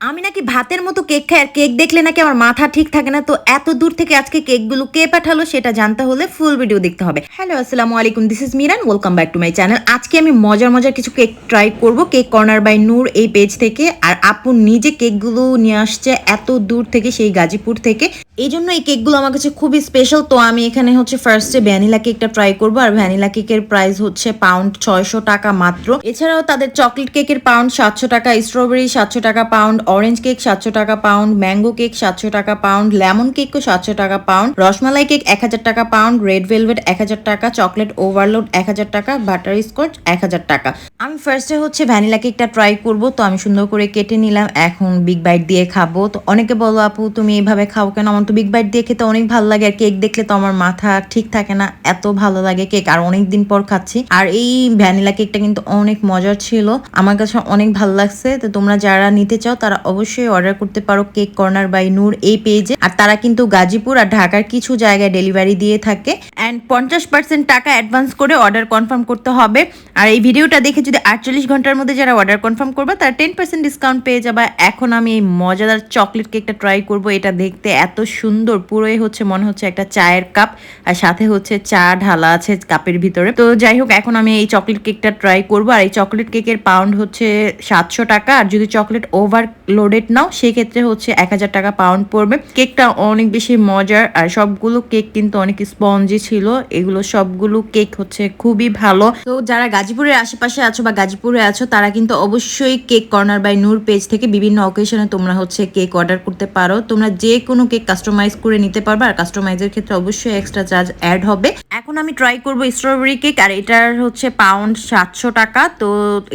আমি নাকি ভাতের মতো কেক খাই, আর কেক দেখলে নাকি আমার মাথা ঠিক থাকে না। তো এত দূর থেকে আজকে কেকগুলো কে পাঠালো সেটা জানতে হলে ফুল ভিডিও দেখতে হবে। হ্যালো আসসালামু আলাইকুম this is Miran welcome back to my channel আজকে আমি মজার মজার কিছু কেক ট্রাই করব, কেক কর্নার বাই নূর এই পেজ থেকে। আর আপু নিজে কেকগুলো নিয়ে আসছে এত দূর থেকে, সেই গাজীপুর থেকে। এই জন্য এই কেকগুলো আমার কাছে খুবই স্পেশাল তো আমি এখানে হচ্ছে ফার্স্টে ভ্যানিলা কেকটা ট্রাই করব, আর ভ্যানিলা কেকের প্রাইস হচ্ছে পাউন্ড ছয়শো টাকা মাত্র। এছাড়াও তাদের চকলেট কেকের পাউন্ড সাতশো টাকা স্ট্রবেরি সাতশো টাকা পাউন্ড অরেঞ্জ কেক সাতশো টাকা পাউন্ড ম্যাঙ্গো কেক সাতশো টাকা পাউন্ড লেমন কেকও সাতশো টাকা পাউন্ড রসমালাই কেক এক হাজার টাকা পাউন্ড রেড ভেলভেট এক হাজার টাকা চকলেট ওভারলোড এক হাজার টাকা বাটার স্কচ এক হাজার টাকা। আমি ফার্স্টে হচ্ছে ভ্যানিলা কেকটা ট্রাই করব, তো আমি সুন্দর করে কেটে নিলাম। এখন বিগ বাইট দিয়ে খাব। তো অনেকে বলো, আপু, তুমি এইভাবে খাও কেন? আমার তো বিগ বাইট দিয়ে খেতে অনেক ভালো লাগে, আর কেক দেখলে তো আমার মাথা ঠিক থাকে না। এত ভালো লাগে কেক আর অনেক দিন পর খাচ্ছি। আর এই ভ্যানিলা কেকটা কিন্তু অনেক মজার ছিল। আমার কাছে অনেক ভালো লাগছে। তো তোমরা যারা নিতে চাও, তারা অবশ্যই অর্ডার করতে পারো কেক কর্নার বাই নূর এই পেজে আর তারা কিন্তু গাজীপুর আর ঢাকার কিছু জায়গায় ডেলিভারি দিয়ে থাকে। অ্যান্ড পঞ্চাশ পার্সেন্ট টাকা অ্যাডভান্স করে অর্ডার কনফার্ম করতে হবে। আর এই ভিডিওটা দেখে যদি আটচল্লিশ ঘণ্টার মধ্যে যারা অর্ডার কনফার্ম করবে, তারা টেন পার্সেন্ট ডিসকাউন্ট পেয়ে যাবে। এখন আমি এই মজাদার চকলেট কেকটা ট্রাই করব। এটা দেখতে এত সুন্দর। পুরোই হচ্ছে, মনে হচ্ছে একটা চায়ের কাপ আর সাথে হচ্ছে চা ঢালা আছে কাপের ভিতরে। তো যাই হোক, এখন আমি এই চকলেট কেকটা ট্রাই করব। আর এই চকলেট কেকের পাউন্ড হচ্ছে সাতশো টাকা। আর যদি চকলেট ওভার লোডেড নাও। সেক্ষেত্রে হচ্ছে এক হাজার টাকা পাউন্ড পড়বে। কেকটা অনেক বেশি মজার। আর সবগুলো কেক কিন্তু অনেক স্পঞ্জি ছিল। এগুলো সবগুলো কেক হচ্ছে খুবই ভালো। তো যারা গাজীপুরের আশেপাশে আছো বা গাজীপুরে আছো, তারা কিন্তু অবশ্যই cake corner by Noor page থেকে বিভিন্ন অকেশনে তোমরা হচ্ছে কেক অর্ডার করতে পারো। তোমরা যে কোনো কেক কাস্টমাইজ করে নিতে পারবে। আর কাস্টমাইজের ক্ষেত্রে অবশ্যই এক্সট্রা চার্জ অ্যাড হবে। এখন আমি ট্রাই করব স্ট্রবেরি কেক আর এটার হচ্ছে পাউন্ড সাতশো টাকা। তো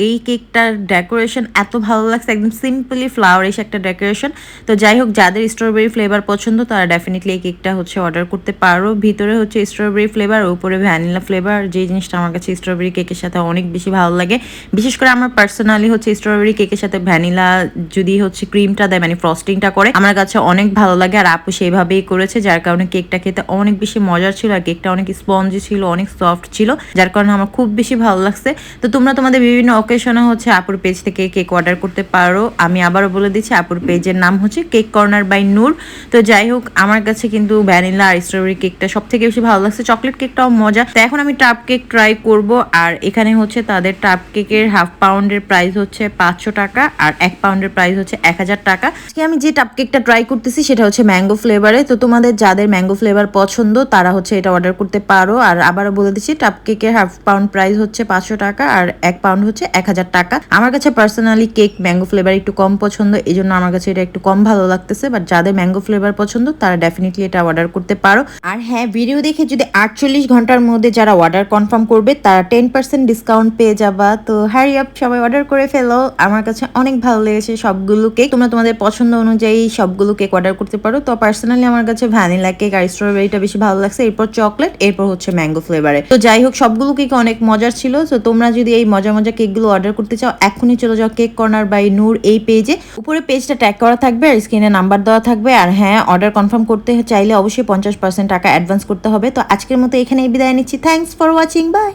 এই কেকটার ডেকোরেশন এত ভালো লাগছে। একদম সিম্পলি ফ্লাওয়ারিশ একটা ডেকোরেশন তো যাই হোক যাদের স্ট্রবেরি ফ্লেভার পছন্দ, তারা ডেফিনেটলি এই কেকটা হচ্ছে অর্ডার করতে পারো। ভিতরে হচ্ছে স্ট্রবেরি ফ্লেভার উপরে ভ্যানিলা ফ্লেভার যে জিনিসটা আমার কাছে স্ট্রবেরি কেকের সাথে অনেক বেশি ভালো লাগে। বিশেষ করে আমার পার্সোনালি হচ্ছে স্ট্রবেরি কেকের সাথে ভ্যানিলা যদি হচ্ছে ক্রিমটা দেয় মানে ফ্রস্টিংটা করে, আমার কাছে অনেক ভালো লাগে। আর আপু সেইভাবেই করেছে, যার কারণে কেকটা খেতে অনেক বেশি মজার ছিল, আর কেকটা অনেক স্পঞ্জি ছিল, অনেক সফট ছিল, যার কারণে আমার খুব বেশি ভালো লাগছে। তো তোমরা তোমাদের বিভিন্ন অকেশনে হচ্ছে আপুর পেজ থেকে কেক অর্ডার করতে পারো। আমি আবারও বলে দিচ্ছি আপুর পেজের নাম হচ্ছে কেক কর্নার বাই নূর। তো যাই হোক, আমার কাছে কিন্তু ভ্যানিলা আর স্ট্রবেরি কেকটা সব থেকে বেশি ভালো লাগছে। চকলেট কেকটাও মজা। তো এখন আমি টাপ কেক ট্রাই করব, আর এখানে হচ্ছে তাদের টাপ কেকের হাফ পাউন্ডের প্রাইস হচ্ছে পাঁচশো টাকা, আর এক পাউন্ডের প্রাইস হচ্ছে এক হাজার টাকা। আমি যে টাপ কেকটা ট্রাই করতেছি, সেটা হচ্ছে ম্যাঙ্গো ফ্লেভারে তো তোমাদের যাদের ম্যাঙ্গো ফ্লেভার পছন্দ, তারা হচ্ছে এটা অর্ডার করতে পারো। আর আবারও বলে দিচ্ছি টাপ কেকের হাফ পাউন্ড প্রাইস হচ্ছে পাঁচশো টাকা, আর এক পাউন্ড হচ্ছে এক হাজার টাকা। আমার কাছে পার্সোনালি কেক ম্যাঙ্গো ফ্লেভার একটু কম পছন্দ এই জন্য আমার কাছে এটা একটু কম ভালো লাগতেছে বাট যাদের ম্যাঙ্গো ফ্লেভার পছন্দ, তারা ডেফিনেটলি এটা অর্ডার করতে পারো। আর হ্যাঁ ভিডিও দেখে যদি আটচল্লিশ ঘণ্টার মধ্যে যারা অর্ডার কনফার্ম করবে, তারা টেন পার্সেন্ট ডিসকাউন্ট পেয়ে যাবা। তো হ্যারি আপ সবাই অর্ডার করে ফেলো। আমার কাছে অনেক ভালো লেগেছে সবগুলো কেক তোমরা তোমাদের পছন্দ অনুযায়ী সবগুলো কেক অর্ডার করতে পারো। তো পার্সোনালি আমার কাছে ভ্যানিলা কেক আর স্ট্রবেরিটা বেশি ভালো লাগছে। এরপর চকলেট এরপর হচ্ছে ম্যাঙ্গো ফ্লেভারে তো যাই হোক, সবগুলো কেক অনেক মজার ছিল। তো তোমরা যদি এই মজা মজা কেকগুলো অর্ডার করতে চাও এখনই চলে যাও কেক কর্নার বাই নূর এই পেজে উপরে পেজটা ট্যাগ করা থাকবে আর স্ক্রিনে নাম্বার দেওয়া থাকবে। আর হ্যাঁ অর্ডার কনফার্ম করতে চাইলে অবশ্যই পঞ্চাশ পার্সেন্ট টাকা অ্যাডভান্স করতে হবে। তো আজকের মতো এখানেই বিদায় নিচ্ছি। Thanks for watching by